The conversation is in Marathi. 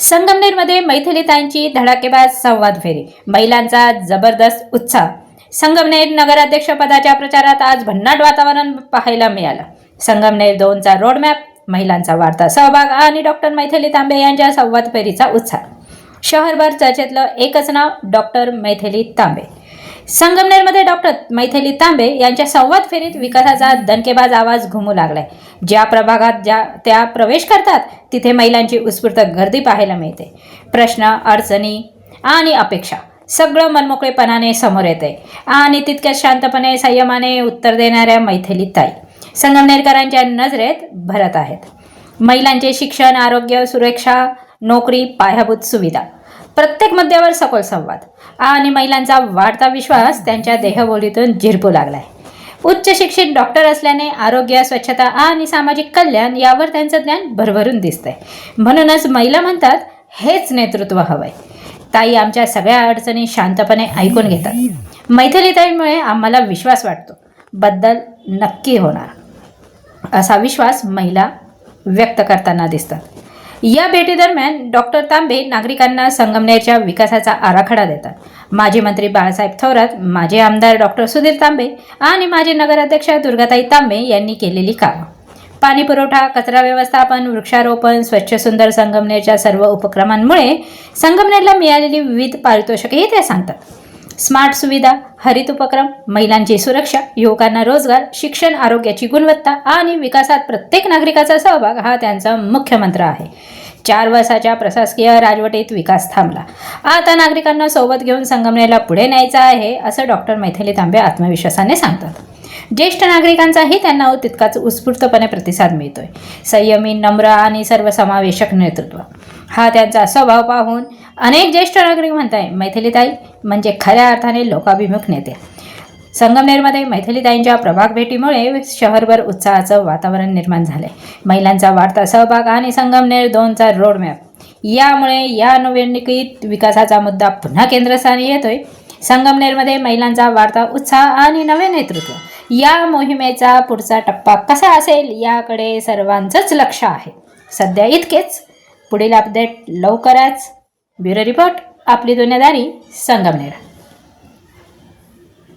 संगमनेरमध्ये मैथिलीताईंची धडाकेबाज संवाद फेरी. महिलांचा जबरदस्त उत्साह. संगमनेर नगराध्यक्षपदाच्या प्रचारात आज भन्नाट वातावरण पाहायला मिळालं. संगमनेर दोनचा रोडमॅप महिलांचा वाढता सहभाग आणि डॉक्टर मैथिली तांबे यांच्या संवाद फेरीचा उत्साह. शहरभर चर्चेतलं एकच नाव डॉक्टर मैथिली तांबे. संगमनेरमध्ये डॉक्टर मैथिली तांबे यांच्या संवाद फेरीत विकासाचा दणकेबाज आवाज घुमू लागलाय. ज्या प्रभागात ज्या त्या प्रवेश करतात तिथे महिलांची उत्स्फूर्त गर्दी पाहायला मिळते. प्रश्न अडचणी आणि अपेक्षा सगळं मनमोकळेपणाने समोर येते आणि तितक्याच शांतपणे संयमाने उत्तर देणाऱ्या मैथिली ताई संगमनेरकरांच्या नजरेत भरत आहेत. महिलांचे शिक्षण आरोग्य सुरक्षा नोकरी पायाभूत सुविधा प्रत्येक मुद्द्यावर सखोल संवाद. आणि महिलांचा वाढता विश्वास त्यांच्या देहबोलीतून झिरपू लागलाय. उच्च शिक्षित डॉक्टर असल्याने आरोग्य स्वच्छता आणि सामाजिक कल्याण यावर त्यांचं ज्ञान भरभरून दिसतंय. म्हणूनच महिला म्हणतात हेच नेतृत्व हवंय. ताई आमच्या सगळ्या अडचणी शांतपणे ऐकून घेतात. मैथिलीताईमुळे आम्हाला विश्वास वाटतो. बद्दल नक्की होणार. असा विश्वास महिला व्यक्त करताना दिसतात. या भेटीदरम्यान डॉक्टर तांबे नागरिकांना संगमनेरच्या विकासाचा आराखडा देतात. माजी मंत्री बाळासाहेब थोरात माजी आमदार डॉक्टर सुधीर तांबे आणि माजी नगराध्यक्ष दुर्गाताई तांबे यांनी केलेली कामं. पाणी पुरवठा कचरा व्यवस्थापन वृक्षारोपण स्वच्छ सुंदर संगमनेरच्या सर्व उपक्रमांमुळे संगमनेरला मिळालेली विविध पारितोषिकही ते सांगतात. स्मार्ट सुविधा हरित उपक्रम महिलांची सुरक्षा युवकांना रोजगार शिक्षण आरोग्याची गुणवत्ता आणि विकासात प्रत्येक नागरिकाचा सहभाग हा त्यांचा मुख्य मंत्र आहे. चार वर्षाच्या प्रशासकीय राजवटीत विकास थांबला. आता नागरिकांना सोबत घेऊन संगमनेरला पुढे न्यायचं आहे असं डॉक्टर मैथिली तांबे आत्मविश्वासाने सांगतात. ज्येष्ठ नागरिकांचाही त्यांना तितकाच उत्स्फूर्तपणे प्रतिसाद मिळतोय. संयमी नम्र आणि सर्वसमावेशक नेतृत्व. हा त्यांचा स्वभाव पाहून अनेक ज्येष्ठ नागरिक म्हणत आहे मैथिलीताई म्हणजे खऱ्या अर्थाने लोकाभिमुख नेते. संगमनेरमध्ये मैथिलीताईंच्या प्रभाग भेटीमुळे शहरभर उत्साहाचं वातावरण निर्माण झालंय. महिलांचा वाढता सहभाग आणि संगमनेर दोनचा रोडमॅप यामुळे या निवडणुकीत विकासाचा मुद्दा पुन्हा केंद्रस्थानी येतोय. संगमनेरमध्ये महिलांचा वाढता उत्साह आणि नवे नेतृत्व. या मोहिमेचा पुढचा टप्पा कसा असेल याकडे सर्वांचंच लक्ष आहे. सध्या इतकेच. पुढील अपडेट लवकरच ब्युरो रिपोर्ट आपली दुनियादारी संगमनेर.